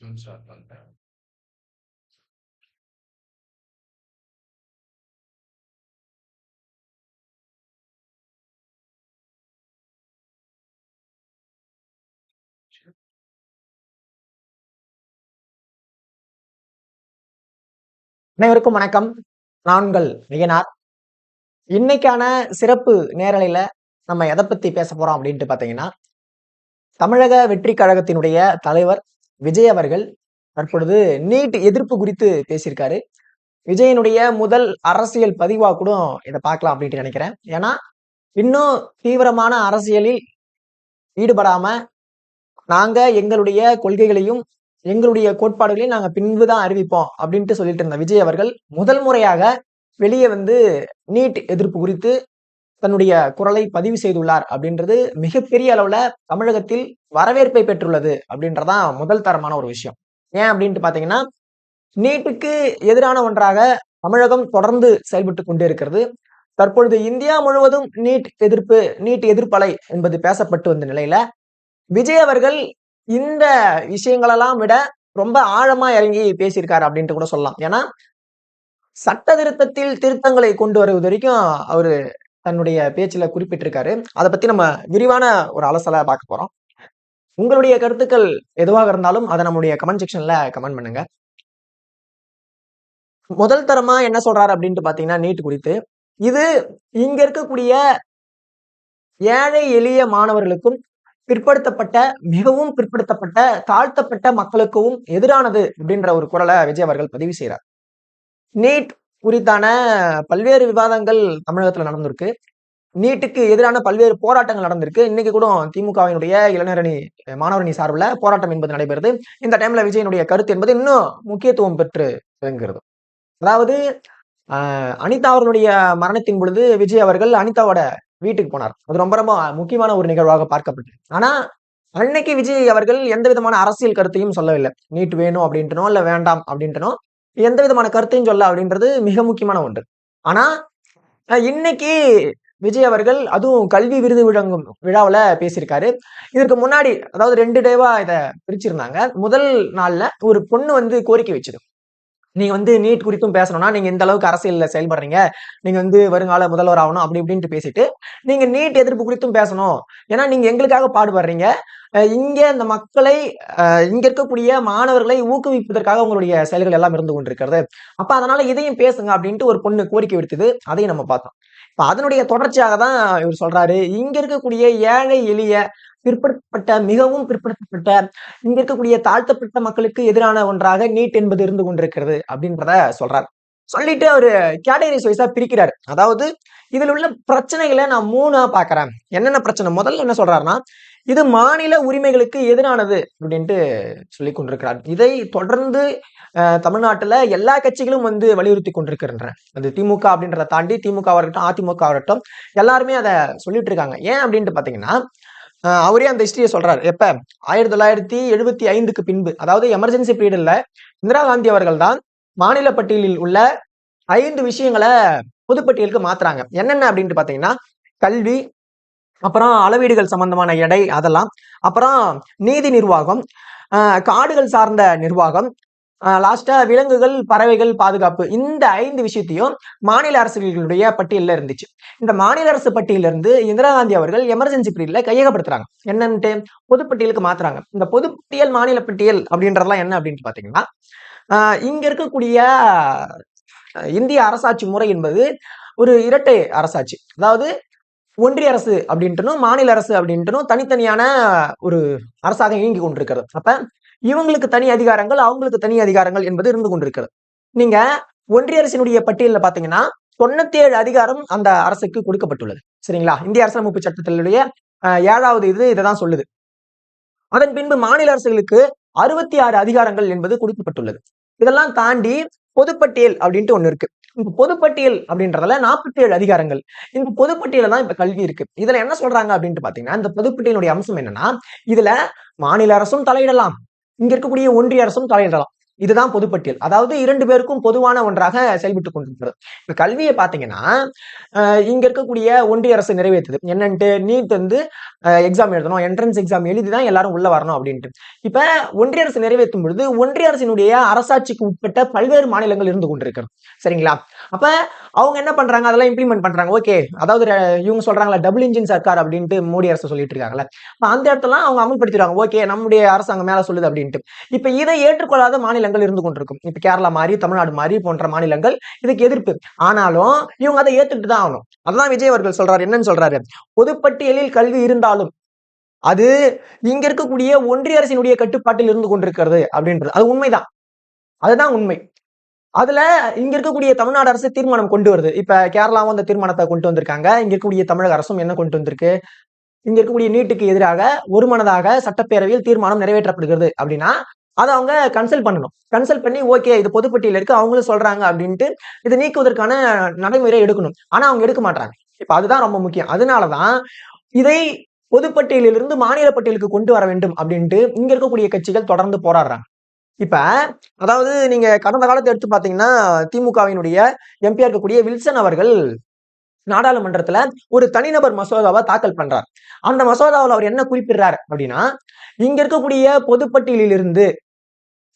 Zoom start பண்றேன். அனைவருக்கும் வணக்கம். நான் உங்கள் விகனார் இன்னைக்கான சிறப்பு நேரலையில நம்ம எதை பத்தி பேச போறோம் அப்படின்ட்டு பாத்தீங்கன்னா தமிழக வெற்றி கழகத்தினுடைய தலைவர் விஜய் அவர்கள் தற்பொழுது நீட் எதிர்ப்பு குறித்து பேசியிருக்காரு. விஜயனுடைய முதல் அரசியல் பதிவாக கூட இதை பார்க்கலாம் அப்படின்ட்டு நினைக்கிறேன். ஏன்னா இன்னும் தீவிரமான அரசியலில் ஈடுபடாம நாங்க எங்களுடைய கொள்கைகளையும் எங்களுடைய கோட்பாடுகளையும் நாங்க பின்புதான் அறிவிப்போம் அப்படின்ட்டு சொல்லிட்டு இருந்த விஜய் அவர்கள் முதல் முறையாக வெளியே வந்து நீட் எதிர்ப்பு குறித்து தன்னுடைய குரலை பதிவு செய்துள்ளார் அப்படின்றது மிகப்பெரிய அளவுல தமிழகத்தில் வரவேற்பை பெற்றுள்ளது அப்படின்றதான் முதல் தரமான ஒரு விஷயம். ஏன் அப்படின்ட்டு பாத்தீங்கன்னா நீட்டுக்கு எதிரான ஒன்றாக தமிழகம் தொடர்ந்து செயல்பட்டு கொண்டே இருக்கிறது தற்பொழுது இந்தியா முழுவதும் நீட் எதிர்ப்பு நீட் எதிர்ப்பலை என்பது பேசப்பட்டு வந்த நிலையில விஜய் அவர்கள் இந்த விஷயங்களெல்லாம் விட ரொம்ப ஆழமா இறங்கி பேசியிருக்காரு அப்படின்ட்டு கூட சொல்லலாம். ஏன்னா சட்ட திருத்தத்தில் திருத்தங்களை கொண்டு வருவது வரைக்கும் அவரு தன்னுடைய பேச்சுல குறிப்பிட்டிருக்காரு. அதை பத்தி நம்ம விரிவான ஒரு அலசலை பார்க்க போறோம். உங்களுடைய கருத்துக்கள் எதுவாக இருந்தாலும் அதை நம்முடைய கமெண்ட் செக்ஷன்ல கமெண்ட் பண்ணுங்க. முதல் தரமா என்ன சொல்றாரு அப்படின்ட்டு பாத்தீங்கன்னா நீட் குறித்து. இது இங்க இருக்கக்கூடிய ஏழை எளிய மாணவர்களுக்கும் பிற்படுத்தப்பட்ட மிகவும் பிற்படுத்தப்பட்ட தாழ்த்தப்பட்ட மக்களுக்கும் எதிரானது அப்படின்ற ஒரு குரலை விஜய் அவர்கள் பதிவு செய்கிறார் நீட் குறித்தான பல்வேறு விவாதங்கள் தமிழகத்துல நடந்திருக்கு. நீட்டுக்கு எதிரான பல்வேறு போராட்டங்கள் நடந்திருக்கு. இன்னைக்கு கூட திமுகவினுடைய இளைஞரணி மாணவரணி சார்பில் போராட்டம் என்பது நடைபெறுது. இந்த டைம்ல விஜயனுடைய கருத்து என்பது இன்னும் முக்கியத்துவம் பெற்று விளங்குகிறது. அதாவது ஆஹ் அனிதா அவர்களுடைய மரணத்தின் பொழுது விஜய் அவர்கள் அனிதாவோட வீட்டுக்கு போனார். அது ரொம்ப ரொம்ப முக்கியமான ஒரு நிகழ்வாக பார்க்கப்பட்டது. ஆனா அன்னைக்கு விஜய் அவர்கள் எந்த விதமான அரசியல் கருத்தையும் சொல்லவில்லை. நீட் வேணும் அப்படின்ட்டனோ இல்ல வேண்டாம் அப்படின்ட்டனோ எந்த விதமான கருத்தையும் சொல்ல அப்படின்றது மிக முக்கியமான ஒன்று. ஆனா அஹ் இன்னைக்கு விஜய் அவர்கள் அதுவும் கல்வி விருது விழங்கும் விழாவுல பேசியிருக்காரு. இதற்கு முன்னாடி அதாவது ரெண்டு டேவா இதை பிரிச்சிருந்தாங்க. முதல் நாள்ல ஒரு பொண்ணு வந்து கோரிக்கை வச்சது நீங்க வந்து நீட் குறித்தும் பேசணும்னா நீங்க இந்த அளவுக்கு அரசியல்ல செயல்படுறீங்க. நீங்க வந்து வருங்கால முதல்வர் ஆகணும் அப்படி இப்படின்ட்டு பேசிட்டு நீங்க நீட் எதிர்ப்பு குறித்தும் பேசணும். ஏன்னா நீங்க எங்களுக்காக பாடுபடுறீங்க. இங்க இந்த மக்களை இங்க இருக்கக்கூடிய மாணவர்களை ஊக்குவிப்பதற்காக உங்களுடைய செயல்கள் எல்லாம் இருந்து கொண்டிருக்கிறது. அப்ப அதனால இதையும் பேசுங்க அப்படின்ட்டு ஒரு பொண்ணு கோரிக்கை விடுத்தது. அதையும் நம்ம பார்த்தோம். இப்ப அதனுடைய தொடர்ச்சியாக தான் இவர் சொல்றாரு. இங்க இருக்கக்கூடிய ஏழை எளிய பிற்படுத்தப்பட்ட மிகவும் பிற்படுத்தப்பட்ட இங்க இருக்கக்கூடிய தாழ்த்தப்பட்ட மக்களுக்கு எதிரான ஒன்றாக நீட் என்பது இருந்து கொண்டிருக்கிறது அப்படின்றத சொல்றாரு. சொல்லிட்டு அவரு கேட்டகரிஸ் வைஸா பிரிக்கிறாரு. அதாவது இதுல உள்ள பிரச்சனைகளை நான் மூணா பாக்குறேன் என்னென்ன பிரச்சனை? முதல்ல என்ன சொல்றாருன்னா இது மாநில உரிமைகளுக்கு எதிரானது அப்படின்ட்டு சொல்லி கொண்டிருக்கிறார். இதை தொடர்ந்து அஹ், தமிழ்நாட்டுல எல்லா கட்சிகளும் வந்து வலியுறுத்தி கொண்டிருக்கின்றன. அது திமுக அப்படின்றத தாண்டி திமுக இருக்கட்டும் அதிமுக இருக்கட்டும் எல்லாருமே அதை சொல்லிட்டு இருக்காங்க. ஏன் அப்படின்ட்டு பாத்தீங்கன்னா அவரே அந்த ஹிஸ்டரியை சொல்றாரு. எப்ப? ஆயிரத்தி தொள்ளாயிரத்தி எழுபத்தி ஐந்துக்கு பின்பு. அதாவது எமர்ஜென்சி பீரியட்ல இந்திரா காந்தி அவர்கள் தான் மாநில பட்டியலில் உள்ள ஐந்து விஷயங்களை பொதுப்பட்டியலுக்கு மாத்துறாங்க. என்னென்ன அப்படின்ட்டு பாத்தீங்கன்னா கல்வி அப்புறம் அளவீடுகள் சம்பந்தமான எடை அதெல்லாம். அப்புறம் நீதி நிர்வாகம் ஆஹ் காடுகள் சார்ந்த நிர்வாகம் லாஸ்டா விலங்குகள் பறவைகள் பாதுகாப்பு இந்த ஐந்து விஷயத்தையும் மாநில அரசுகளுடைய பட்டியலில் இருந்துச்சு. இந்த மாநில அரசு பட்டியலிருந்து இந்திரா காந்தி அவர்கள் எமர்ஜென்சி பீரியட்ல கையகப்படுத்துறாங்க. என்னன்ட்டு? பொதுப்பட்டியலுக்கு மாத்துறாங்க. இந்த பொதுப்பட்டியல் மாநில பட்டியல் அப்படின்றதெல்லாம் என்ன அப்படின்ட்டு பாத்தீங்கன்னா இங்க இருக்கக்கூடிய இந்திய அரசாட்சி முறை என்பது ஒரு இரட்டை அரசாட்சி. அதாவது ஒன்றிய அரசு அப்படின்ட்டுனும் மாநில அரசு அப்படின்ட்டுனும் தனித்தனியான ஒரு அரசாக இயங்கி கொண்டிருக்கிறது. அப்ப இவங்களுக்கு தனி அதிகாரங்கள் அவங்களுக்கு தனி அதிகாரங்கள் என்பது இருந்து கொண்டிருக்கிறது. நீங்க ஒன்றிய அரசினுடைய பட்டியலில் பாத்தீங்கன்னா தொண்ணூத்தி ஏழு அதிகாரம் அந்த அரசுக்கு கொடுக்கப்பட்டுள்ளது. சரிங்களா? இந்திய அரசியலமைப்பு சட்டத்தினுடைய ஏழாவது இது இதை தான் சொல்லுது. அதன் பின்பு மாநில அரசுகளுக்கு அறுபத்தி ஆறு அதிகாரங்கள் என்பது கொடுக்கப்பட்டுள்ளது. இதெல்லாம் தாண்டி பொதுப்பட்டியல் அப்படின்ட்டு ஒண்ணு இருக்கு. இந்த பொதுப்பட்டியல் அப்படின்றதுல நாற்பத்தி ஏழு அதிகாரங்கள். இந்த பொதுப்பட்டியல தான் இப்ப கல்வி இருக்கு. இதுல என்ன சொல்றாங்க அப்படின்ட்டு பாத்தீங்கன்னா இந்த பொதுப்பட்டியலுடைய அம்சம் என்னன்னா இதுல மாநில அரசும் தலையிடலாம். இங்க இருக்கக்கூடிய ஒன்றிய அரசும் தலையிடலாம். இதுதான் பொதுப்பட்டியல். அதாவது இரண்டு பேருக்கும் பொதுவான ஒன்றாக செயல்பட்டு கொண்டிருக்கிறது. இப்ப கல்வியை பாத்தீங்கன்னா இங்க இருக்கக்கூடிய ஒன்றிய அரசு நிறைவேற்றுது. என்னன்ட்டு நீட் வந்து எக்ஸாம் எழுதணும் என்ட்ரன்ஸ் எக்ஸாம் எழுதி தான் எல்லாரும் உள்ள வரணும் அப்படின்ட்டு. இப்ப ஒன்றிய அரசு நிறைவேற்றும் பொழுது ஒன்றிய அரசினுடைய அரசாட்சிக்கு உட்பட்ட பல்வேறு மாநிலங்கள் இருந்து கொண்டிருக்கிறது. சரிங்களா? அப்ப அவங்க என்ன பண்றாங்க? அதெல்லாம் இம்ப்ளிமெண்ட் பண்றாங்க. ஓகே. அதாவது இவங்க சொல்றாங்களா டபுள் இன்ஜின் சர்க்கார் அப்படின்ட்டு மோடி அரசு சொல்லிட்டு இருக்காங்கல்ல. அந்த இடத்துல அவங்க அமல்படுத்திடுவாங்க. ஓகே நம்முடைய அரசாங்கம் மேல சொல்லுது அப்படின்ட்டு. இப்ப இதை ஏற்றுக்கொள்ளாத மாநிலங்கள் மாநிலங்கள் இருந்து கொண்டிருக்கும். இப்ப கேரளா மாதிரி தமிழ்நாடு மாதிரி போன்ற மாநிலங்கள் இதுக்கு எதிர்ப்பு. ஆனாலும் இவங்க அதை ஏத்துக்கிட்டு தான் ஆகணும். அதான் விஜய் அவர்கள் சொல்றாரு. என்னன்னு சொல்றாரு? பொதுப்பட்டியலில் கல்வி இருந்தாலும் அது இங்க இருக்கக்கூடிய ஒன்றிய அரசினுடைய கட்டுப்பாட்டில் இருந்து கொண்டிருக்கிறது அப்படின்றது. அது உண்மைதான். அதுதான் உண்மை. அதுல இங்க இருக்கக்கூடிய தமிழ்நாடு அரசு தீர்மானம் கொண்டு வருது. இப்ப கேரளாவும் அந்த தீர்மானத்தை கொண்டு வந்திருக்காங்க. இங்க இருக்கக்கூடிய தமிழக அரசும் என்ன கொண்டு வந்திருக்கு? இங்க இருக்கக்கூடிய நீட்டுக்கு எதிராக ஒருமனதாக சட்டப்பேரவையில் தீர்மானம் நிறைவேற்றப்படுகிறது அப்படின்னா அதை அவங்க கன்சல்ட் பண்ணணும். கன்சல்ட் பண்ணி ஓகே இது பொதுப்பட்டியல் இருக்கு. அவங்களும் சொல்றாங்க அப்படின்ட்டு இது நீக்குவதற்கான நடைமுறை எடுக்கணும். ஆனா அவங்க எடுக்க மாட்டாங்க இப்ப அதுதான் ரொம்ப முக்கியம். அதனாலதான் இதை பொதுப்பட்டியலிருந்து மாநில பட்டியலுக்கு கொண்டு வர வேண்டும் அப்படின்ட்டு இங்க இருக்கக்கூடிய கட்சிகள் தொடர்ந்து போராடுறாங்க. இப்ப அதாவது நீங்க கடந்த காலத்தை எடுத்து பாத்தீங்கன்னா திமுகவினுடைய எம்பியா இருக்கக்கூடிய வில்சன் அவர்கள் நாடாளுமன்றத்துல ஒரு தனிநபர் மசோதாவை தாக்கல் பண்றார். அந்த மசோதாவில் அவர் என்ன குறிப்பிடுறார் அப்படின்னா இங்க இருக்கக்கூடிய பொதுப்பட்டியலிலிருந்து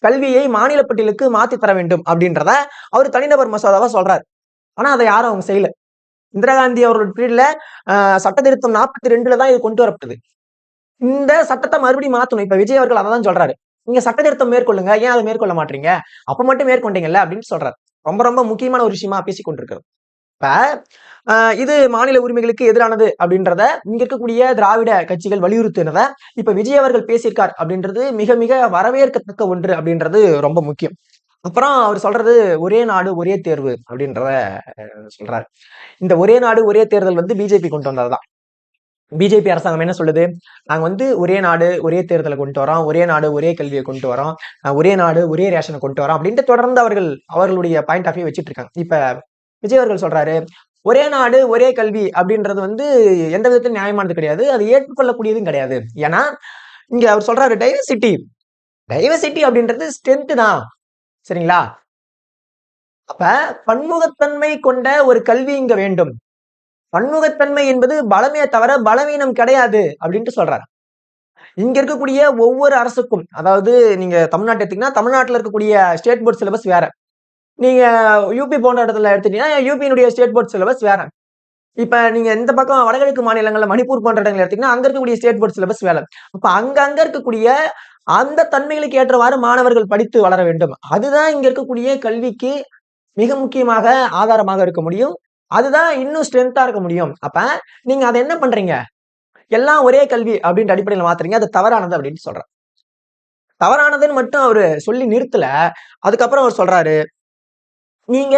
கல்வியை மாநில பட்டியலுக்கு மாத்தி தர வேண்டும் அப்படின்றத அவர் தனிநபர் மசோதாவை சொல்றாரு. ஆனா அதை யாரும் அவங்க செய்யல. இந்திரா காந்தி அவரோட பீரியட்ல சட்ட திருத்தம் நாற்பத்தி ரெண்டுல தான் இது கொண்டு வரப்பட்டது. இந்த சட்டத்தை மறுபடியும் மாத்தணும். இப்ப விஜய் அவர்கள் அதை தான் சொல்றாரு. நீங்க சட்ட திருத்தம் மேற்கொள்ளுங்க. ஏன் அதை மேற்கொள்ள மாட்டீங்க? அப்ப மட்டும் மேற்கொண்டீங்கல்ல அப்படின்னு சொல்றாரு. ரொம்ப ரொம்ப முக்கியமான ஒரு விஷயமா பேசி கொண்டிருக்கிறது இது மாநில உரிமைகளுக்கு எதிரானது அப்படின்றத இங்க இருக்கக்கூடிய திராவிட கட்சிகள் வலியுறுத்தினத இப்ப விஜய் அவர்கள் பேசியிருக்கார் அப்படின்றது மிக மிக வரவேற்கத்தக்க ஒன்று அப்படின்றது ரொம்ப முக்கியம். அப்புறம் அவர் சொல்றது ஒரே நாடு ஒரே தேர்வு அப்படின்றத சொல்றாரு. இந்த ஒரே நாடு ஒரே தேர்தல் வந்து பிஜேபி கொண்டு வந்ததுதான். பிஜேபி அரசாங்கம் என்ன சொல்லுது? நாங்க வந்து ஒரே நாடு ஒரே தேர்தலை கொண்டு வரோம் ஒரே நாடு ஒரே கல்வியை கொண்டு வரோம் ஒரே நாடு ஒரே ரேஷனை கொண்டு வரோம் அப்படின்ட்டு தொடர்ந்து அவர்கள் அவர்களுடைய பாயிண்ட் ஆஃப் வியூ வச்சுட்டு இருக்காங்க. இப்ப விஜய் அவர்கள் சொல்றாரு ஒரே நாடு ஒரே கல்வி அப்படின்றது வந்து எந்த விதத்திலும் நியாயமானது கிடையாது. அது ஏற்றுக்கொள்ளக்கூடியதும் கிடையாது. ஏன்னா இங்க அவர் சொல்றாரு டைவர்சிட்டி டைவர்சிட்டி அப்படின்றது ஸ்ட்ரென்த் தான். சரிங்களா? அப்ப பன்முகத்தன்மை கொண்ட ஒரு கல்வி இங்க வேண்டும். பன்முகத்தன்மை என்பது பலமே தவிர பலவீனம் கிடையாது அப்படின்ட்டு சொல்றாரு. இங்க இருக்கக்கூடிய ஒவ்வொரு அரசுக்கும் அதாவது நீங்க தமிழ்நாட்டு எடுத்தீங்கன்னா தமிழ்நாட்டுல இருக்கக்கூடிய ஸ்டேட் போர்ட் சிலபஸ் வேற. நீங்கள் யூபி போன்ற இடத்துல எடுத்துட்டீங்கன்னா யூபியினுடைய ஸ்டேட் போர்ட் சிலபஸ் வேற. இப்போ நீங்கள் இந்த பக்கம் வடகிழக்கு மாநிலங்களில் மணிப்பூர் போன்ற இடங்கள் எடுத்தீங்கன்னா அங்கே இருக்கக்கூடிய ஸ்டேட் போர்ட் சிலபஸ் வேலை. அப்போ அங்கே அங்கே இருக்கக்கூடிய அந்த தன்மைகளுக்கு ஏற்றவாறு மாணவர்கள் படித்து வளர வேண்டும். அதுதான் இங்கே இருக்கக்கூடிய கல்விக்கு மிக முக்கியமாக ஆதாரமாக இருக்க முடியும். அதுதான் இன்னும் ஸ்ட்ரென்த்தாக இருக்க முடியும். அப்போ நீங்கள் அதை என்ன பண்றீங்க? எல்லாம் ஒரே கல்வி அப்படின்ற அடிப்படையில் மாத்துறீங்க. அது தவறானது அப்படின்னு சொல்கிறேன் தவறானதுன்னு மட்டும் அவர் சொல்லி நிறுத்தல. அதுக்கப்புறம் அவர் சொல்றாரு நீங்க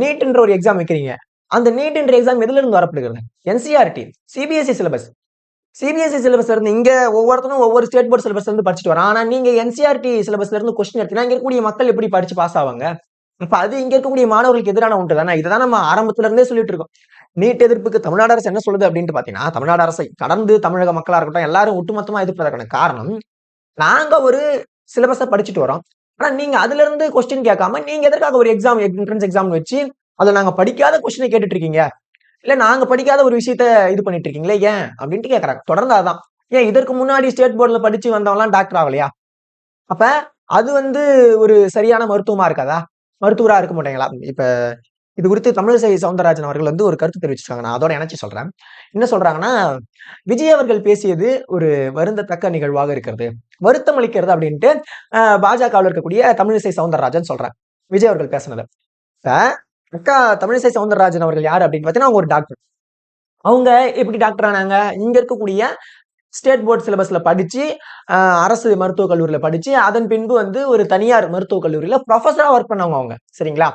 நீட்ன்ற ஒரு எக்ஸாம் வைக்கிறீங்க. அந்த நீட்ன்ற எக்ஸாம் எதுல இருந்து வரப்படுகிறது? என்சிஆர்டி சிபிஎஸ்சி சிலபஸ் சிபிஎஸ்சி சிலபஸ்ல இருந்து இங்க ஒவ்வொருத்தரும் ஒவ்வொரு ஸ்டேட் போர்ட் சிலபஸ் இருந்து படிச்சுட்டு வரோம் ஆனா நீங்க என்சிஆர்டி சிலபஸ்ல இருந்து கொஸ்டின் எடுத்தீங்கன்னா இங்க இருக்கக்கூடிய மக்கள் எப்படி படிச்சு பாஸ் ஆவாங்க? அப்ப அது இங்க இருக்கக்கூடிய மாணவர்களுக்கு எதிரான ஒன்று தானே? இதுதான் நம்ம ஆரம்பத்துல இருந்தே சொல்லிட்டு இருக்கோம். நீட் எதிர்ப்புக்கு தமிழ்நாடு அரசு என்ன சொல்லுது அப்படின்ட்டு பாத்தீங்கன்னா தமிழ்நாடு அரசை கடந்து தமிழக மக்களா இருக்கட்டும் எல்லாரும் ஒட்டுமொத்தமா எதிர்ப்பதற்கான காரணம் நாங்க ஒரு சிலபஸை படிச்சுட்டு வரோம். ஆனா நீங்க அதுல இருந்து கொஸ்டின் கேட்காம நீங்க எதற்காக ஒரு எக்ஸாம் என்ட்ரன்ஸ் எக்ஸாம் வச்சு அதை நாங்க படிக்காத கொஸ்டினை கேட்டுட்டு இருக்கீங்க இல்ல நாங்க படிக்காத ஒரு விஷயத்த இது பண்ணிட்டு இருக்கீங்களே ஏன்? அப்படின்ட்டு கேட்குறாங்க. தொடர்ந்து அதான். ஏன் இதற்கு முன்னாடி ஸ்டேட் போர்டுல படிச்சு வந்தவங்கலாம் டாக்டர் ஆகலையா? அப்ப அது வந்து ஒரு சரியான மருத்துவமா இருக்காதா? மருத்துவரா இருக்க மாட்டேங்களா? இப்ப இது குறித்து தமிழிசை சவுந்தரராஜன் அவர்கள் வந்து ஒரு கருத்து தெரிவிச்சிருக்காங்க. நான் அதோட இணைச்சு சொல்றேன். என்ன சொல்றாங்கன்னா விஜய் அவர்கள் பேசியது ஒரு வருந்தத்தக்க நிகழ்வாக இருக்கிறது. வருத்தம் அளிக்கிறது அப்படின்ட்டு பாஜகவில் இருக்கக்கூடிய தமிழிசை சவுந்தரராஜன் சொல்றேன் விஜய் அவர்கள் பேசினது. இப்போ அக்கா தமிழிசை சவுந்தரராஜன் அவர்கள் யாரு அப்படின்னு பார்த்தீங்கன்னா அவங்க ஒரு டாக்டர் அவங்க எப்படி டாக்டர் ஆனாங்க? இங்க இருக்கக்கூடிய ஸ்டேட் போர்ட் சிலபஸ்ல படிச்சு அஹ், அரசு மருத்துவக் கல்லூரியில படிச்சு அதன் பின்பு வந்து ஒரு தனியார் மருத்துவக் கல்லூரியில ப்ரொஃபஸரா ஒர்க் பண்ணவங்க அவங்க. சரிங்களா?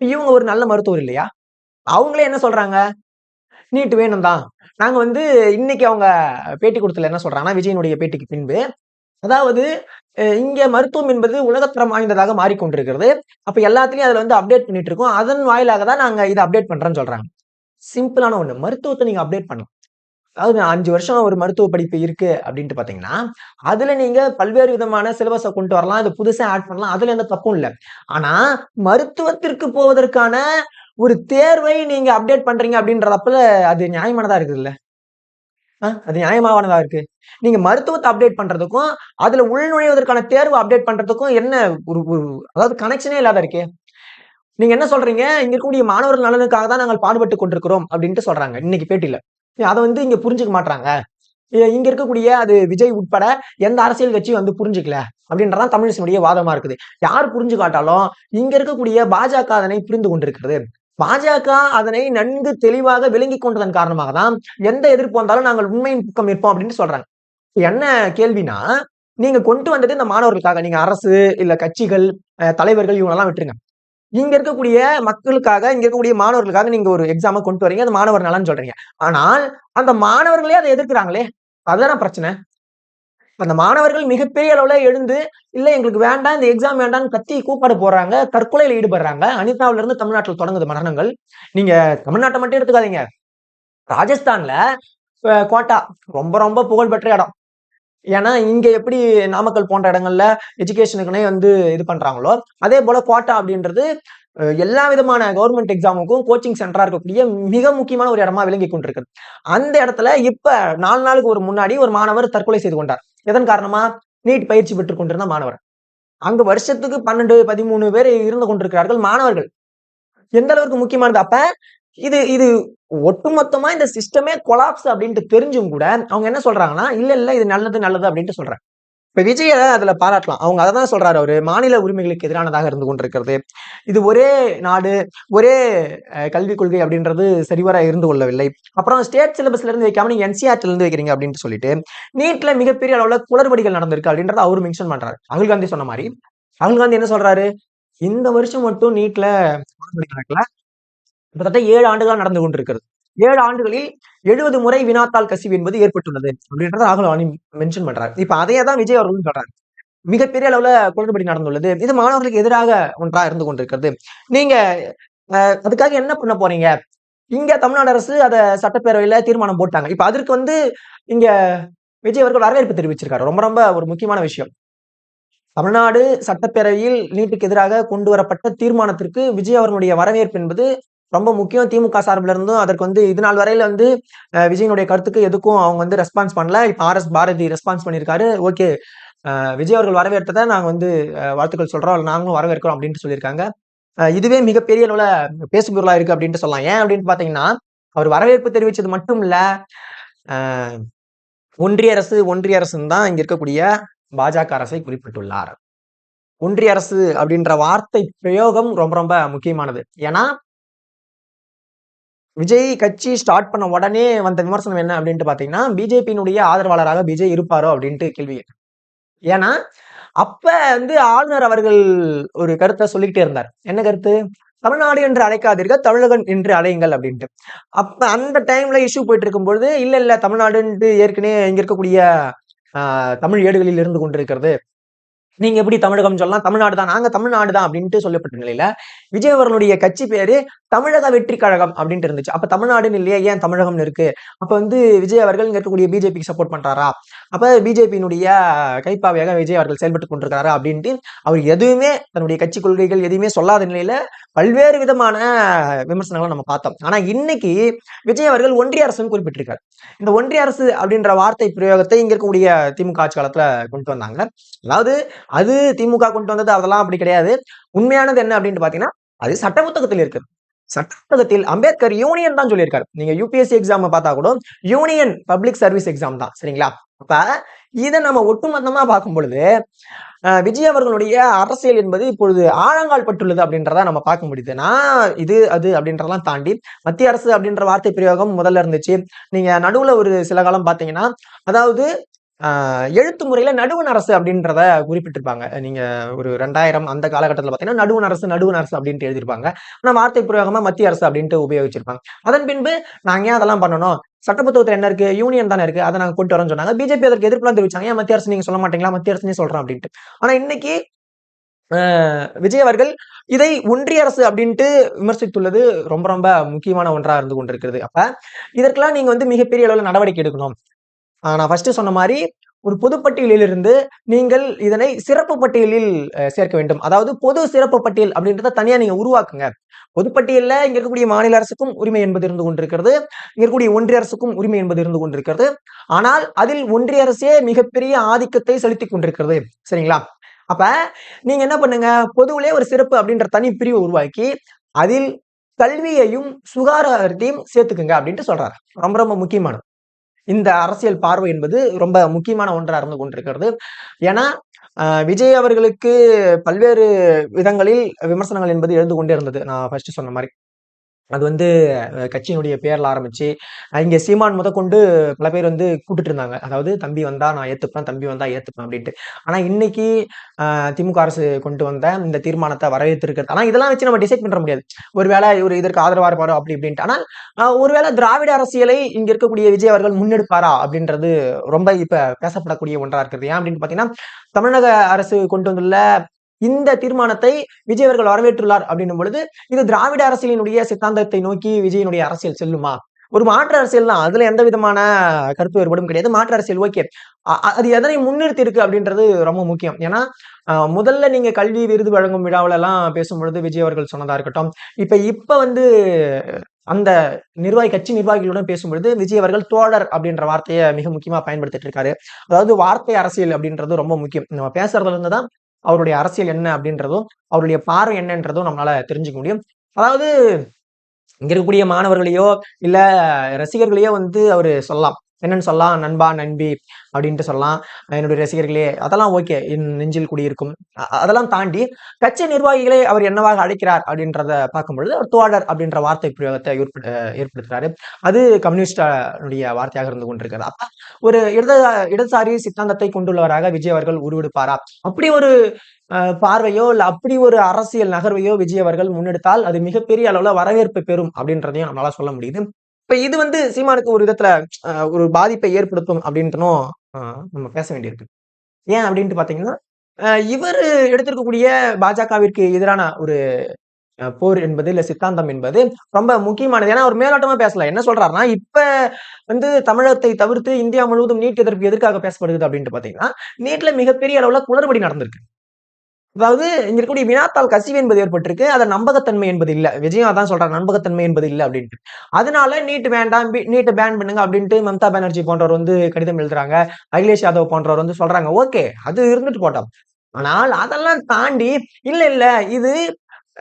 இவங்க ஒரு நல்ல மருத்துவர் இல்லையா? அவங்களே என்ன சொல்றாங்க? நீட் வேணும் தான். நாங்க வந்து இன்னைக்கு அவங்க பேட்டி கொடுத்துல என்ன சொல்றாங்கன்னா விஜயனுடைய பேட்டிக்கு பின்பு. அதாவது இங்கே இங்க மருத்துவம் என்பது உலகத்தரம் வாய்ந்ததாக மாறிக்கொண்டிருக்கிறது. அப்ப எல்லாத்துலயும் அதுல வந்து அப்டேட் பண்ணிட்டு இருக்கோம். அதன் வாயிலாக தான் நாங்க இதை அப்டேட் பண்றோம்னு சொல்றாங்க. சிம்பிளான ஒண்ணு. மருத்துவத்தை நீங்க அப்டேட் பண்ணலாம் அதாவது அஞ்சு வருஷம் ஒரு மருத்துவ படிப்பு இருக்கு அப்படின்ட்டு பார்த்தீங்கன்னா, அதுல நீங்க பல்வேறு விதமான சிலபஸ கொண்டு வரலாம். இத புதுசா ஆட் பண்ணலாம். அதுல எந்த தப்பும் இல்ல. ஆனா, மருத்துவத்திற்கு போவதற்கான ஒரு தேர்வை நீங்க அப்டேட் பண்றீங்க அப்படின்றப்ப அது நியாயமானதா இருக்குதுல்ல? அ அது நியாயமானதா இருக்கு. நீங்க மருத்துவத்தை அப்டேட் பண்றதுக்கும், அதுல உள்நுழைவதற்கான தேர்வு அப்டேட் பண்றதுக்கும் என்ன ஒரு ஒரு அதாவது கனெக்ஷனே இல்லாத இருக்கே. நீங்க என்ன சொல்றீங்க? இங்க இருக்கக்கூடிய மாணவர்கள் நலனுக்காக தான் நாங்கள் பாடுபட்டு கொண்டிருக்கிறோம் அப்படின்ட்டு சொல்றாங்க. இன்னைக்கு பேட்டியில. அதை வந்து இங்க புரிஞ்சுக்க மாட்றாங்க. இங்க இருக்கக்கூடிய அது விஜய் உட்பட எந்த அரசியல் கட்சியும் வந்து புரிஞ்சுக்கல. அப்படின்றதான் தமிழிசனுடைய வாதமா இருக்குது. யார் புரிஞ்சு காட்டாலும் இங்க இருக்கக்கூடிய பாஜக அதனை புரிந்து கொண்டிருக்கிறது. பாஜக அதனை நன்கு தெளிவாக விளங்கிக் கொண்டதன் காரணமாக தான், எந்த எதிர்ப்பு வந்தாலும் நாங்கள் உண்மையின் பக்கம் இருப்போம் அப்படின்னு சொல்றாங்க. என்ன கேள்வின்னா, நீங்க கொண்டு வந்தது இந்த மாணவர்களுக்காக. நீங்க அரசு, இல்ல கட்சிகள், அ தலைவர்கள் இவங்களெல்லாம் விட்டுருங்க. இங்க இருக்கக்கூடிய மக்களுக்காக, இங்க இருக்கக்கூடிய மாணவர்களுக்காக நீங்க ஒரு எக்ஸாமை கொண்டு வரீங்க. அது மாணவர் நலன்னு சொல்றீங்க. ஆனால், அந்த மாணவர்களே அதை எதிர்க்கிறாங்களே! அதுதான் பிரச்சனை. அந்த மாணவர்கள் மிகப்பெரிய அளவுல எழுந்து, இல்ல எங்களுக்கு வேண்டாம், இந்த எக்ஸாம் வேண்டாம்னு கத்தி கூப்பாடு போடுறாங்க. தற்கொலையில ஈடுபடுறாங்க. அனிதாவில இருந்து தமிழ்நாட்டில் தொடங்குது மரணங்கள். நீங்க தமிழ்நாட்டை மட்டும் எடுத்துக்காதீங்க. ராஜஸ்தான்ல கோட்டா ரொம்ப ரொம்ப புகழ்பெற்ற இடம். ஏன்னா, இங்க எப்படி நாமக்கல் போன்ற இடங்கள்ல எஜுகேஷனுக்குனே வந்து இது பண்றாங்களோ, அதே போல கோட்டா அப்படின்றது எல்லா விதமான கவர்மெண்ட் எக்ஸாமுக்கும் கோச்சிங் சென்டரா இருக்கக்கூடிய மிக முக்கியமான ஒரு இடமா விளங்கி கொண்டிருக்கு அந்த இடத்துல இப்ப நாலு நாளுக்கு ஒரு முன்னாடி ஒரு மாணவர் தற்கொலை செய்து கொண்டார். எதன் காரணமா? நீட் பயிற்சி பெற்றுக் கொண்டிருந்த மாணவர். அங்கு வருஷத்துக்கு 12, 13 பேர் இருந்து கொண்டிருக்கிறார்கள் மாணவர்கள். எந்த அளவுக்கு முக்கியமானது. அப்ப இது இது ஒட்டுமொத்தமா இந்த சிஸ்டமே கொலாப்ஸ் அப்படின்ட்டு தெரிஞ்சும் கூட, அவங்க என்ன சொல்றாங்கன்னா, இல்ல இல்ல இது நல்லது நல்லது அப்படின்ட்டு சொல்றாங்க. இப்ப விஜய அதுல பாராட்டலாம். அவங்க அததான் சொல்றாரு அவரு. மாநில உரிமைகளுக்கு எதிரானதாக இருந்து கொண்டிருக்கிறது. இது ஒரே நாடு, ஒரே கல்விக் கொள்கை அப்படின்றது சரிவர இருந்து கொள்ளவில்லை. அப்புறம் ஸ்டேட் சிலபஸ்ல இருந்து வைக்காம நீங்க என்சிஆர்டில இருந்து வைக்கிறீங்க அப்படின்ட்டு சொல்லிட்டு, நீட்ல மிகப்பெரிய அளவுல குளறுபடிகள் நடந்திருக்கு அப்படின்றத அவரு மென்ஷன் பண்றாரு. ராகுல் காந்தி சொன்ன மாதிரி ராகுல் காந்தி என்ன சொல்றாரு? இந்த வருஷம் மட்டும் நீட்ல குளறுபடி நடக்கல. கிட்டத்தட்ட 7 ஆண்டுகளா நடந்து கொண்டிருக்கிறது. ஏழு ஆண்டுகளில் 70 முறை வினாத்தாள் கசிவு என்பது ஏற்பட்டுள்ளது. அப்படின்றத ராகுல் மென்ஷன் பண்றாரு. இப்ப அதையே தான் விஜய் அவர்களும் சொல்றாரு. மிகப்பெரிய அளவுல குளறுபடி நடந்துள்ளது. இது மாணவர்களுக்கு எதிராக ஒன்றா இருந்து கொண்டிருக்கிறது. நீங்க அதுக்காக என்ன பண்ண போறீங்க? இங்க தமிழ்நாடு அரசு அதை சட்டப்பேரவையில தீர்மானம் போட்டாங்க. இப்ப அதற்கு வந்து இங்க விஜய் அவர்கள் வரவேற்பு தெரிவிச்சிருக்காரு. ரொம்ப ரொம்ப ஒரு முக்கியமான விஷயம். தமிழ்நாடு சட்டப்பேரவையில் நீட்டுக்கு எதிராக கொண்டு வரப்பட்ட தீர்மானத்திற்கு விஜய் அவர்களுடைய வரவேற்பு என்பது ரொம்ப முக்கியம். திமுக சார்பில் இருந்தும் அதற்கு வந்து இது நாள் வரையில வந்து விஜயனுடைய கருத்துக்கு எதுக்கும் அவங்க வந்து ரெஸ்பான்ஸ் பண்ணல. இப்போ ஆர்.எஸ். பாரதி ரெஸ்பான்ஸ் பண்ணியிருக்காரு. ஓகே. விஜய் அவர்கள் வரவேற்றதை நாங்கள் வந்து அ வாழ்த்துக்கள் சொல்றோம். நாங்களும் வரவேற்கிறோம் அப்படின்ட்டு சொல்லியிருக்காங்க. இதுவே மிகப்பெரிய அளவில் பேசுபொருளாக இருக்கு அப்படின்ட்டு சொல்லலாம். ஏன் அப்படின்னு பார்த்தீங்கன்னா, அவர் வரவேற்பு தெரிவித்தது மட்டும் இல்லை ஒன்றிய அரசு, ஒன்றிய அரசுன்னு தான் இங்கே இருக்கக்கூடிய பாஜக அரசை குறிப்பிட்டுள்ளார். ஒன்றிய அரசு அப்படின்ற வார்த்தை பிரயோகம் ரொம்ப ரொம்ப முக்கியமானது. ஏன்னா விஜய் கட்சி ஸ்டார்ட் பண்ண உடனே வந்த விமர்சனம் என்ன அப்படின்ட்டு பார்த்தீங்கன்னா, பிஜேபியினுடைய ஆதரவாளராக விஜய் இருப்பாரோ அப்படின்ட்டு கேள்வி. ஏன்னா, அப்ப வந்து ஆளுநர் அவர்கள் ஒரு கருத்தை சொல்லிக்கிட்டே இருந்தார். என்ன கருத்து? தமிழ்நாடு என்று அழைக்காதீர்கள், தமிழகம் என்று அழையுங்கள் அப்படின்ட்டு. அப்ப அந்த டைம்ல இஷ்யூ போயிட்டு இருக்கும்பொழுது, இல்ல இல்ல தமிழ்நாடுன்ட்டு ஏற்கனவே இங்க இருக்கக்கூடிய தமிழ் ஏடுகளில் இருந்து கொண்டிருக்கிறது. நீங்க எப்படி தமிழகம் சொல்லலாம்? தமிழ்நாடு தான். நாங்க தமிழ்நாடு தான் அப்படின்ட்டு சொல்லப்பட்ட நிலையில, விஜய் அவர்களுடைய கட்சி பேரு தமிழக வெற்றி கழகம் அப்படின்ட்டு இருந்துச்சு. அப்ப தமிழ்நாடுன்னு இல்லையே, ஏன் தமிழகம்னு இருக்கு? அப்ப வந்து விஜய் அவர்கள் இங்க இருக்கக்கூடிய பிஜேபிக்கு சப்போர்ட் பண்றாரா? அப்ப பிஜேபியினுடைய கைப்பாவையாக விஜய் அவர்கள் செயல்பட்டு கொண்டிருக்காரா அப்படின்ட்டு அவர் எதுவுமே தன்னுடைய கட்சி கொள்கைகள் எதையுமே சொல்லாத நிலையில பல்வேறு விதமான விமர்சனங்களை நம்ம பார்த்தோம். ஆனா இன்னைக்கு விஜய் அவர்கள் ஒன்றிய அரசுன்னு குறிப்பிட்டிருக்காரு. இந்த ஒன்றிய அரசு அப்படின்ற வார்த்தை பிரயோகத்தை இங்க இருக்கக்கூடிய திமுக ஆட்சி காலத்துல கொண்டு வந்தாங்க. அதாவது அது திமுக கொண்டு வந்தது அதெல்லாம் அப்படி கிடையாது. உண்மையானது என்ன அப்படின்னு பாத்தீங்கன்னா அது சட்ட புத்தகத்தில் இருக்கு. சட்டத்தில் அம்பேத்கர் யூனியன் தான் சொல்லியிருக்காரு. நீங்க யூபிஎஸ்சி எக்ஸாம பார்த்தா கூட யூனியன் பப்ளிக் சர்வீஸ் எக்ஸாம் தான். சரிங்களா? அப்ப இத நம்ம ஒட்டுமொத்தமா பார்க்கும் பொழுது, விஜய் அவர்களுடைய அரசியல் என்பது இப்பொழுது ஆழங்கால் பட்டுள்ளது அப்படின்றத நம்ம பார்க்க முடியுது. நான் இது, அது அப்படின்றதெல்லாம் தாண்டி மத்திய அரசு அப்படின்ற வார்த்தை பிரயோகம் முதல்ல இருந்துச்சு. நீங்க நடுவுல ஒரு சில காலம் பாத்தீங்கன்னா அதாவது எழுத்து முறையில நடுவண் அரசு அப்படின்றத குறிப்பிட்டிருப்பாங்க. நீங்க ஒரு 2000 அந்த காலகட்டத்தில் பார்த்தீங்கன்னா, நடுவண் அரசு, நடுவண் அரசு அப்படின்ட்டு எழுதியிருப்பாங்க. ஆனா வார்த்தை பிரயோகமாக மத்திய அரசு அப்படின்ட்டு உபயோகிச்சிருப்பாங்க. அதன் பின்பு நாங்க ஏன் அதெல்லாம் பண்ணணும்? சட்ட என்ன இருக்கு? யூனியன் தானே இருக்கு. அதை நாங்கள் கொண்டு வரோம்னு சொன்னாங்க. பிஜேபி அதற்கு எதிர்ப்புலாம் தெரிவிச்சாங்க. ஏன் மத்திய அரசு நீங்க சொல்ல மாட்டீங்களா? மத்திய அரசு சொல்றோம் அப்படின்ட்டு. ஆனா இன்னைக்கு விஜய் அவர்கள் இதை ஒன்றிய அரசு அப்படின்ட்டு விமர்சித்துள்ளது ரொம்ப ரொம்ப முக்கியமான ஒன்றா இருந்து கொண்டிருக்கிறது அப்ப இதற்கெல்லாம் நீங்க வந்து மிகப்பெரிய அளவில் நடவடிக்கை எடுக்கணும் நான் ஃபர்ஸ்ட் சொன்ன மாதிரி ஒரு பொதுப்பட்டியலில் இருந்து நீங்கள் இதனை சிறப்பு பட்டியலில் சேர்க்க வேண்டும். அதாவது பொது சிறப்பு பட்டியல் அப்படின்றத தனியா நீங்க உருவாக்குங்க. பொதுப்பட்டியலில் இங்க இருக்கக்கூடிய மாநில அரசுக்கும் உரிமை என்பது இருந்து கொண்டிருக்கிறது. இங்க இருக்கக்கூடிய ஒன்றிய அரசுக்கும் உரிமை என்பது இருந்து கொண்டிருக்கிறது. ஆனால் அதில் ஒன்றிய அரசே மிகப்பெரிய ஆதிக்கத்தை செலுத்தி கொண்டிருக்கிறது. சரிங்களா? அப்ப நீங்க என்ன பண்ணுங்க? பொதுவிலே ஒரு சிறப்பு அப்படின்ற தனி பிரிவை உருவாக்கி அதில் கல்வியையும் சுகாதாரத்தையும் சேர்த்துக்குங்க அப்படின்ட்டு சொல்றாரு. ரொம்ப ரொம்ப முக்கியமானது. இந்த அரசியல் பார்வை என்பது ரொம்ப முக்கியமான ஒன்றா இருந்து கொண்டிருக்கிறது. ஏன்னா விஜய் அவர்களுக்கு பல்வேறு விதங்களில் விமர்சனங்கள் என்பது எழுந்து கொண்டே இருந்தது. நான் ஃபர்ஸ்ட் சொன்ன மாதிரி. அது வந்து கட்சியினுடைய பேரில் ஆரம்பிச்சு இங்கே சீமான் முதற்கொண்டு பல பேர் வந்து கூப்பிட்டு இருந்தாங்க அதாவது தம்பி வந்தா நான் ஏற்றுப்பேன் தம்பி வந்தா ஏற்றுப்பேன் அப்படின்ட்டு. ஆனால் இன்னைக்கு திமுக அரசு கொண்டு வந்த இந்த தீர்மானத்தை வரவேற்றிருக்கிறது. ஆனால் இதெல்லாம் வச்சு நம்ம டிசைட் பண்ண முடியாது. ஒருவேளை இவர் இதற்கு ஆதரவாக இருப்பாரோ அப்படி இப்படின்ட்டு. ஆனால் ஒருவேளை திராவிட அரசியலை இங்கே இருக்கக்கூடிய விஜய் அவர்கள் முன்னெடுப்பாரா அப்படின்றது ரொம்ப இப்போ பேசப்படக்கூடிய ஒன்றாக இருக்கிறது ஏன் அப்படின்னு பார்த்தீங்கன்னா தமிழக அரசு கொண்டு வந்துள்ள இந்த தீர்மானத்தை விஜய் அவர்கள் வரவேற்றுள்ளார் அப்படின்னும் பொழுது இது திராவிட அரசியலினுடைய சித்தாந்தத்தை நோக்கி விஜயனுடைய அரசியல் செல்லுமா? ஒரு மாற்று அரசியல் தான். அதுல எந்த விதமான கருத்து வேறுபாடும் கிடையாது. மாற்று அரசியல் ஓகே. அது எதனை முன்னிறுத்தி இருக்கு அப்படின்றது ரொம்ப முக்கியம். ஏன்னா முதல்ல நீங்க கல்வி விருது வழங்கும் விழாவில எல்லாம் பேசும் பொழுது விஜய் அவர்கள் சொன்னதா இருக்கட்டும். இப்ப இப்ப வந்து அந்த நிர்வாகி கட்சி நிர்வாகிகளுடன் பேசும்பொழுது விஜய் அவர்கள் தோழர் அப்படின்ற வார்த்தையை மிக முக்கியமா பயன்படுத்திட்டு இருக்காரு. அதாவது வார்த்தை அரசியல் அப்படின்றது ரொம்ப முக்கியம். நம்ம பேசுறதுல இருந்து தான் அவருடைய அரசியல் என்ன அப்படின்றதும் அவருடைய பார்வை என்னன்றதும் நம்மளால தெரிஞ்சுக்க முடியும். அதாவது இங்க இருக்கக்கூடிய மாணவர்களையோ இல்ல ரசிகர்களையோ வந்து அவரு சொல்லலாம். என்னன்னு சொல்லலாம் நண்பா நண்பி அப்படின்ட்டு சொல்லலாம். என்னுடைய ரசிகர்களே அதெல்லாம் ஓகே. என் நெஞ்சில் குடியிருக்கும். அதெல்லாம் தாண்டி கட்சி நிர்வாகிகளை அவர் என்னவாக அழைக்கிறார் அப்படின்றத பார்க்கும் பொழுது அவர் தோழர் அப்படின்ற வார்த்தை பிரயோகத்தை ஏற்படுத்துறாரு. அது கம்யூனிஸ்டனுடைய வார்த்தையாக இருந்து கொண்டிருக்கிறது. அப்ப ஒரு இடது இடதுசாரி சித்தாந்தத்தை கொண்டுள்ளவராக விஜய் அவர்கள் உருவெடுப்பாரா? அப்படி ஒரு அஹ், பார்வையோ இல்ல அப்படி ஒரு அரசியல் நகர்வையோ விஜய் அவர்கள் முன்னெடுத்தால் அது மிகப்பெரிய அளவுல வரவேற்பு பெறும் அப்படின்றதையும் நம்மளால சொல்ல முடியுது. இப்ப இது வந்து சீமானுக்கு ஒரு விதத்துல ஒரு பாதிப்பை ஏற்படுத்தும் அப்படின்ட்டுனும் நம்ம பேச வேண்டியிருக்கு. ஏன் அப்படின்ட்டு பாத்தீங்கன்னா அஹ், இவர் எடுத்திருக்கக்கூடிய பாஜகவிற்கு எதிரான ஒரு போர் என்பது இல்ல சித்தாந்தம் என்பது ரொம்ப முக்கியமானது. ஏன்னா அவர் மேலோட்டமா பேசல. என்ன சொல்றாருன்னா இப்ப வந்து தமிழகத்தை தவிர்த்து இந்தியா முழுவதும் நீட் எதிர்ப்பு எதற்காக பேசப்படுது அப்படின்ட்டு பாத்தீங்கன்னா நீட்ல மிகப்பெரிய அளவுல குளறுபடி நடந்திருக்கு. அதாவது இங்க இருக்கக்கூடிய வினாத்தாள் கசிவு என்பது ஏற்பட்டிருக்கு. அதை நம்பகத்தன்மை என்பது இல்லை. விஜயம் அதான் சொல்றாங்க நம்பகத்தன்மை என்பது இல்லை அப்படின்ட்டு. அதனால நீட் வேண்டாம் நீட்டை பேன் பண்ணுங்க அப்படின்ட்டு மம்தா பானர்ஜி போன்றவர் வந்து கடிதம் எழுதுறாங்க. அகிலேஷ் யாதவ் போன்றவர் வந்து சொல்றாங்க. ஓகே அது இருந்துட்டு போட்டோம். ஆனால் அதெல்லாம் தாண்டி இல்ல இல்ல இது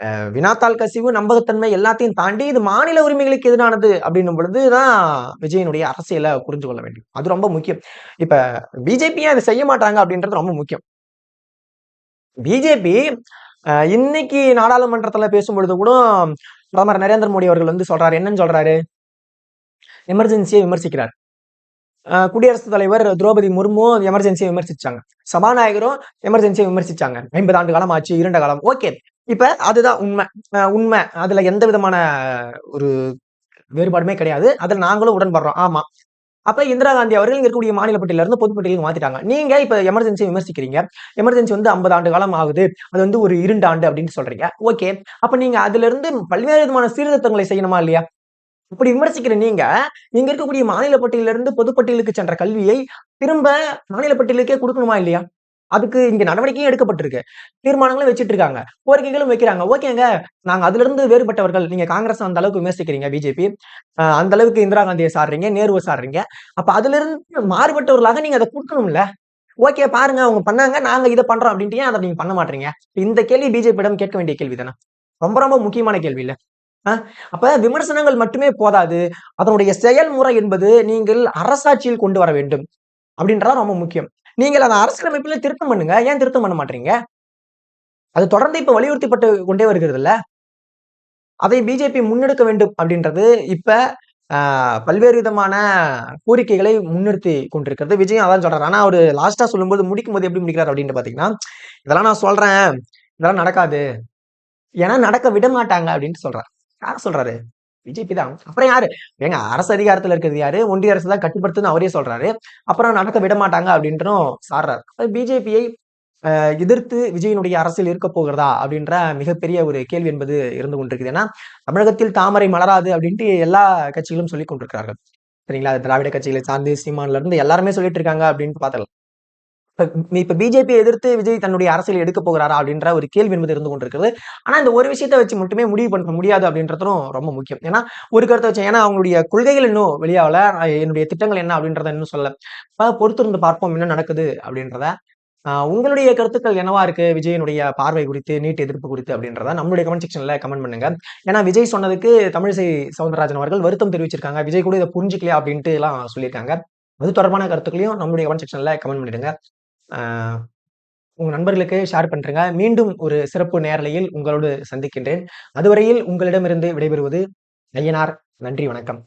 அஹ், வினாத்தாள் கசிவு நம்பகத்தன்மை எல்லாத்தையும் தாண்டி இது மாநில உரிமைகளுக்கு எதிரானது அப்படின்னும் பொழுதுதான் விஜயனுடைய அரசியலை புரிஞ்சு கொள்ள வேண்டும். அது ரொம்ப முக்கியம். இப்ப பிஜேபியும் அதை செய்ய மாட்டாங்க அப்படின்றது ரொம்ப முக்கியம். பிஜேபி இன்னைக்கு நாடாளுமன்றத்தில் பேசும்பொழுது கூட பிரதமர் நரேந்திர மோடி அவர்கள் வந்து சொல்றாரு. என்னன்னு சொல்றாரு? எமர்ஜென்சியை விமர்சிக்கிறார். குடியரசுத் தலைவர் திரௌபதி முர்மு எமர்ஜென்சியை விமர்சிச்சாங்க. சபாநாயகரும் எமர்ஜென்சியை விமர்சிச்சாங்க. ஐம்பது ஆண்டு காலம் ஆச்சு இரண்ட காலம். ஓகே. இப்ப அதுதான் உண்மை. உண்மை. அதுல எந்த விதமான ஒரு வேறுபாடுமே கிடையாது. அதுல நாங்களும் உடன்படுறோம். ஆமா. அப்ப இந்திரா காந்தி அவர்கள் இங்க இருக்கக்கூடிய மாநில பட்டியல இருந்து பொதுப்பட்டியலுக்கு மாத்திட்டாங்க. நீங்க இப்ப எமர்ஜென்சி விமர்சிக்கிறீங்க. எமர்ஜென்சி வந்து ஐம்பது ஆண்டு காலம் ஆகுது. அது வந்து ஒரு இரண்டு ஆண்டு அப்படின்னு சொல்றீங்க. ஓகே அப்ப நீங்க அதுல இருந்து பல்வேறு விதமான சீர்திருத்தங்களை செய்யணுமா இல்லையா? இப்படி விமர்சிக்கிற நீங்க இங்க இருக்கக்கூடிய மாநில பட்டியலிருந்து பொதுப்பட்டியலுக்கு சென்ற கல்வியை திரும்ப மாநில பட்டியலுக்கே கொடுக்கணுமா இல்லையா? அதுக்கு இங்க நடவடிக்கையும் எடுக்கப்பட்டிருக்கு. தீர்மானங்களும் வச்சிட்டு இருக்காங்க கோரிக்கைகளும் வைக்கிறாங்க. ஓகேங்க. நாங்க அதுல இருந்து வேறுபட்டவர்கள் நீங்க காங்கிரஸ் அந்த அளவுக்கு விமர்சிக்கிறீங்க பிஜேபி. அந்த அளவுக்கு இந்திரா காந்தியை சாடுறீங்க நேருவை சாடுறீங்க அப்ப அதுல இருந்து மாறுபட்டவர்களாக நீங்க அதை கொடுக்கணும்ல. ஓகே பாருங்க அவங்க பண்ணாங்க நாங்க இதை பண்றோம் அப்படின்ட்டு ஏன் அதை நீங்க பண்ண மாட்டீங்க இந்த கேள்வி பிஜேபியிடம் கேட்க வேண்டிய கேள்வி தானே. ரொம்ப ரொம்ப முக்கியமான கேள்வி இல்ல. அப்ப விமர்சனங்கள் மட்டுமே போதாது. அதனுடைய செயல்முறை என்பது நீங்கள் அரசாட்சியில் கொண்டு வர வேண்டும். அப்படின்றதான் ரொம்ப முக்கியம். நீங்கள் அந்த அரசியலமைப்பில் திருத்தம் பண்ணுங்க. ஏன் திருத்தம் பண்ண மாட்டீங்க? அது தொடர்ந்து இப்போ வலியுறுத்தப்பட்டு கொண்டே வருகிறது இல்ல அதை பிஜேபி முன்னெடுக்க வேண்டும் அப்படின்றது இப்ப ஆஹ், பல்வேறு விதமான கோரிக்கைகளை முன்னிறுத்தி கொண்டிருக்கிறது. விஜயம் அதான் சொல்றாரு. ஆனா அவர் லாஸ்டா சொல்லும்போது முடிக்கும் போது எப்படி முடிக்கிறார் அப்படின்ட்டு பாத்தீங்கன்னா இதெல்லாம் நான் சொல்றேன். இதெல்லாம் நடக்காது. ஏன்னா நடக்க விட மாட்டாங்க அப்படின்ட்டு சொல்றாரு. யார் சொல்றாரு? பிஜேபி தான். அப்புறம் யாரு? ஏங்க அரசு அதிகாரத்துல இருக்கிறது யாரு? ஒன்றிய அரசு தான் கட்டுப்படுத்துன்னு அவரே சொல்றாரு. அப்புறம் நடக்க விட மாட்டாங்க அப்படின்றும் சாடுறாரு பிஜேபியை எதிர்த்து விஜயனுடைய அரசியல் இருக்க போகிறதா அப்படின்ற மிகப்பெரிய ஒரு கேள்வி என்பது இருந்து கொண்டிருக்குது. ஏன்னா தமிழகத்தில் தாமரை மலராது அப்படின்ட்டு எல்லா கட்சிகளும் சொல்லிக் கொண்டிருக்கிறார்கள். சரிங்களா? திராவிட கட்சிகளை சார்ந்து சீமான்ல இருந்து எல்லாருமே சொல்லிட்டு இருக்காங்க அப்படின்னு பாத்திரலாம் இப்ப இப்ப பிஜேபி எதிர்த்து விஜய் தன்னுடைய அரசியல் எடுக்க போகிறாரா அப்படின்ற ஒரு கேள்வி என்பது இருந்து கொண்டிருக்கிறது. ஆனா இந்த ஒரு விஷயத்தை வச்சு மட்டுமே முடிவு பண்ண முடியாது அப்படின்றதும் ரொம்ப முக்கியம். ஏன்னா ஒரு கருத்தை வச்சு ஏன்னா அவங்களுடைய கொள்கைகள் இன்னும் வெளியாகல. என்னுடைய திட்டங்கள் என்ன அப்படின்றத இன்னும் சொல்ல பொறுத்திருந்து பார்ப்போம் என்ன நடக்குது அப்படின்றத. உங்களுடைய கருத்துக்கள் என்னவா இருக்கு? விஜயனுடைய பார்வை குறித்து நீட் எதிர்ப்பு குறித்து அப்படின்றத நம்மளுடைய கமெண்ட் செக்ஷன்ல கமெண்ட் பண்ணுங்க. ஏன்னா விஜய் சொன்னதுக்கு தமிழிசை சவுந்தரராஜன் அவர்கள் வருத்தம் தெரிவிச்சிருக்காங்க. விஜய் கூட இதை புரிஞ்சுக்கலையா அப்படின்ட்டு எல்லாம் சொல்லியிருக்காங்க. அது தொடர்பான கருத்துக்களையும் நம்மளுடைய கமெண்ட் செக்ஷன்ல கமெண்ட் பண்ணிடுங்க. உங்கள் நண்பர்களுக்கு ஷேர் பண்றேங்க. மீண்டும் ஒரு சிறப்பு நேரலையில் உங்களோடு சந்திக்கின்றேன். அதுவரையில் உங்களிடமிருந்து விடைபெறுவது ஐயனார். நன்றி வணக்கம்.